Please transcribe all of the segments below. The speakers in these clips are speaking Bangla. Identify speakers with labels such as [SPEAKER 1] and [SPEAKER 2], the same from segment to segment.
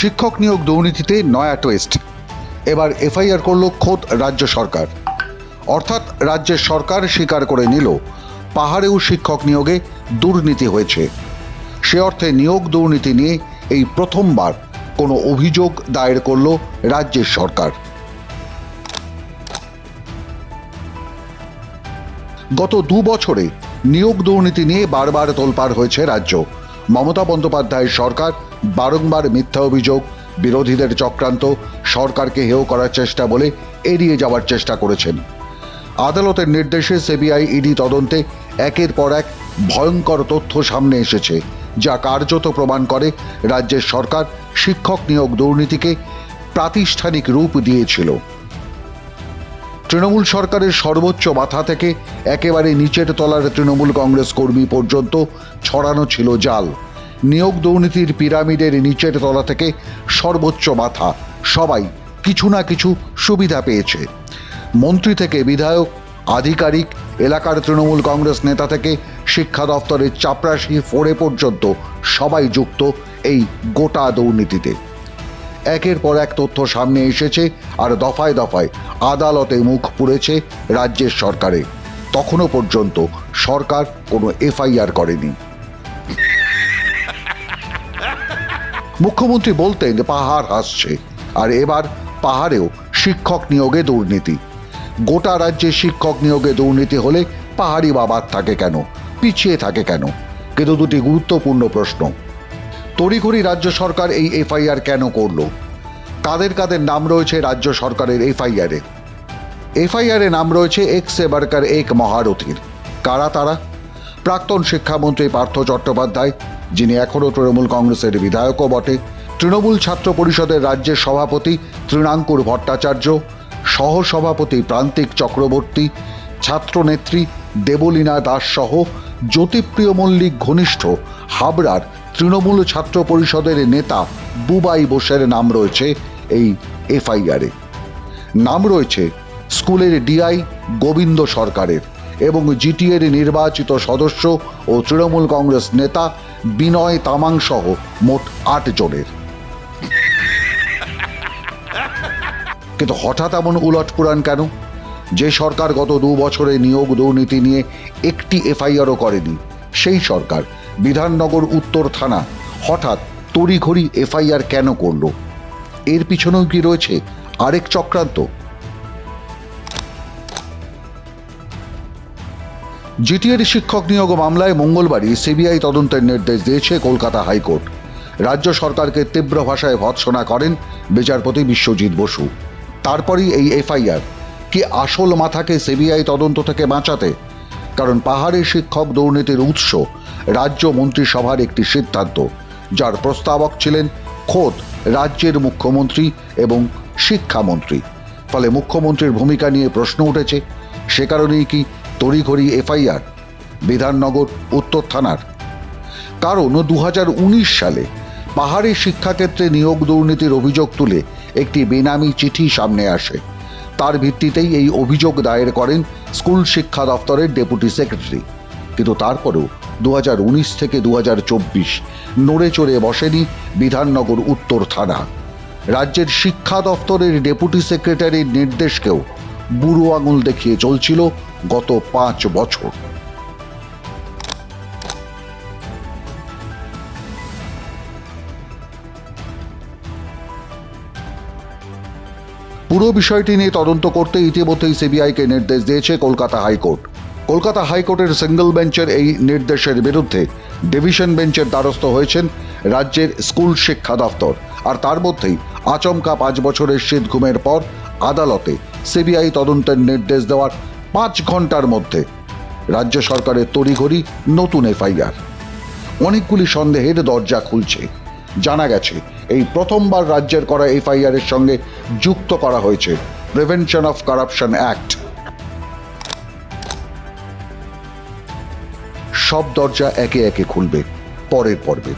[SPEAKER 1] শিক্ষক নিয়োগ দুর্নীতিতে নয়া টুইস্ট এবার এফআইআর করল খোদ রাজ্য সরকার। অর্থাৎ রাজ্যের সরকার স্বীকার করে নিল, পাহাড়েও শিক্ষক নিয়োগে দুর্নীতি হয়েছে। সে অর্থে নিয়োগ দুর্নীতি নিয়ে এই প্রথমবার কোনো অভিযোগ দায়ের করল রাজ্যের সরকার। গত দু বছরে নিয়োগ দুর্নীতি নিয়ে বারবার তোলপাড় হয়েছে রাজ্য। মমতা বন্দ্যোপাধ্যায়ের সরকার বারংবার মিথ্যা অভিযোগ, বিরোধীদের চক্রান্ত, সরকারকে হেয় করার চেষ্টা বলে এড়িয়ে যাওয়ার চেষ্টা করেছেন। আদালতের নির্দেশে সিবিআই ইডি তদন্তে একের পর এক ভয়ঙ্কর তথ্য সামনে এসেছে, যা কার্যত প্রমাণ করে রাজ্যের সরকার শিক্ষক নিয়োগ দুর্নীতিকে প্রাতিষ্ঠানিক রূপ দিয়েছিল। তৃণমূল সরকারের সর্বোচ্চ মাথা থেকে একেবারে নিচের তলার তৃণমূল কংগ্রেস কর্মী পর্যন্ত ছড়ানো ছিল জাল। নিয়োগ দুর্নীতির পিরামিডের নিচের তলা থেকে সর্বোচ্চ মাথা। সবাই কিছু না কিছু সুবিধা পেয়েছে। মন্ত্রী থেকে বিধায়ক, আধিকারিক, এলাকার তৃণমূল কংগ্রেস নেতা থেকে শিক্ষা দপ্তরের চাপরাশি ফোড়ে পর্যন্ত সবাই যুক্ত এই গোটা দুর্নীতিতে। একের পর এক তথ্য সামনে এসেছে আর দফায় দফায় আদালতে মুখ পুড়েছে রাজ্যের সরকারে। তখনও পর্যন্ত সরকার কোনো এফআইআর করেনি। মুখ্যমন্ত্রী বলতেন পাহাড় হাসছে, আর এবার পাহাড়েও শিক্ষক নিয়োগে দুর্নীতি। গোটা রাজ্যে শিক্ষক নিয়োগে দুর্নীতি হলে পাহাড়ি বাবার থাকে কেন? পিছিয়ে থাকে কেন? কিন্তু দুটি গুরুত্বপূর্ণ প্রশ্ন। তড়িঘড়ি রাজ্য সরকার এই এফআইআর কেন করল? কাদের কাদের নাম রয়েছে রাজ্য সরকারের এফআইআরে? এফআইআরে নাম রয়েছে এক সেবারকার এক মহারথীর। কারা তারা? প্রাক্তন শিক্ষামন্ত্রী পার্থ চট্টোপাধ্যায় যিনি এখনও তৃণমূল কংগ্রেসের বিধায়কও বটে। তৃণমূল ছাত্র পরিষদের রাজ্যের সভাপতি তৃণাঙ্কুর ভট্টাচার্য, সহসভাপতি প্রান্তিক চক্রবর্তী, ছাত্রনেত্রী দেবলীনা দাস সহ জ্যোতিপ্রিয় মল্লিক ঘনিষ্ঠ হাবড়ার তৃণমূল ছাত্র পরিষদের নেতা বুবাই বোসের নাম রয়েছে এই এফআইআরে। নাম রয়েছে স্কুলের ডিআই গোবিন্দ সরকারের। এবং জিটিএর নির্বাচিত সদস্য ও তৃণমূল কংগ্রেস নেতা বিনয় তামাং সহ মোট আট জনের। কিন্তু হঠাৎ এমন উলট পুরাণ কেন? যে সরকার গত দু বছরে নিয়োগ দুর্নীতি নিয়ে একটি এফআইআরও করেনি, সেই সরকার বিধাননগর উত্তর থানা হঠাৎ তড়িঘড়ি এফআইআর কেন করল? এর পিছনেও কি রয়েছে আরেক চক্রান্ত? জিটিএর শিক্ষক নিয়োগ মামলায় মঙ্গলবারই সিবিআই তদন্তের নির্দেশ দিয়েছে কলকাতা হাইকোর্ট। রাজ্য সরকারকে তীব্র ভাষায় ভৎসনা করেন বিচারপতি বিশ্বজিৎ বসু। তারপরই এই এফআইআর কি আসল মাথাকে সিবিআই তদন্ত থেকে বাঁচাতে? কারণ পাহাড়ে শিক্ষক দুর্নীতির উৎস রাজ্য মন্ত্রিসভার একটি সিদ্ধান্ত, যার প্রস্তাবক ছিলেন খোদ রাজ্যের মুখ্যমন্ত্রী এবং শিক্ষামন্ত্রী। ফলে মুখ্যমন্ত্রীর ভূমিকা নিয়ে প্রশ্ন উঠেছে, সে কারণেই কি তড়িঘড়ি এফআইআর, বিধাননগর উত্তর থানার। কারণ দু হাজার উনিশ সালে পাহাড়ি শিক্ষাক্ষেত্রে নিয়োগ দুর্নীতির অভিযোগ তুলে একটি বেনামি চিঠি সামনে আসে। তার ভিত্তিতেই এই অভিযোগ দায়ের করেন স্কুল শিক্ষা দপ্তরের ডেপুটি সেক্রেটারি। কিন্তু তারপরেও দু হাজার উনিশ থেকে দু হাজার চব্বিশ নড়ে চড়ে বসেনি বিধাননগর উত্তর থানা। রাজ্যের শিক্ষা দপ্তরের ডেপুটি সেক্রেটারির নির্দেশকেও বুড়ো আঙুল দেখিয়ে চলছিল গত পাঁচ বছর। পুরো বিষয়টি নিয়ে তদন্ত করতে ইতিমধ্যেই সিবিআইকে নির্দেশ দিয়েছে কলকাতা হাইকোর্ট। কলকাতা হাইকোর্টের সিঙ্গল বেঞ্চের এই নির্দেশের বিরুদ্ধে ডিভিশন বেঞ্চের দ্বারস্থ হয়েছেন রাজ্যের স্কুল শিক্ষা দফতর। আর তার মধ্যেই আচমকা পাঁচ বছরের শীত ঘুমের পর আদালতে সিবিআই তদন্তের নির্দেশ দেওয়ার পাঁচ ঘণ্টার মধ্যে রাজ্য সরকারের তড়িঘড়ি নতুন এফআইআর। অনেকগুলি সন্দেহের দরজা খুলছে। জানা গেছে, এই প্রথমবার রাজ্যের করা এফআইআর এর সঙ্গে যুক্ত করা হয়েছে প্রিভেনশন অফ কারাপশন অ্যাক্ট সব দরজা একে একে খুলবে পরের পর্বে।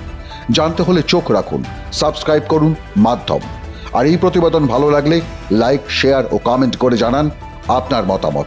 [SPEAKER 1] জানতে হলে চোখ রাখুন, সাবস্ক্রাইব করুন মাধ্যম। আর এই প্রতিবেদন ভালো লাগলে লাইক, শেয়ার ও কমেন্ট করে জানান আপনার মতামত।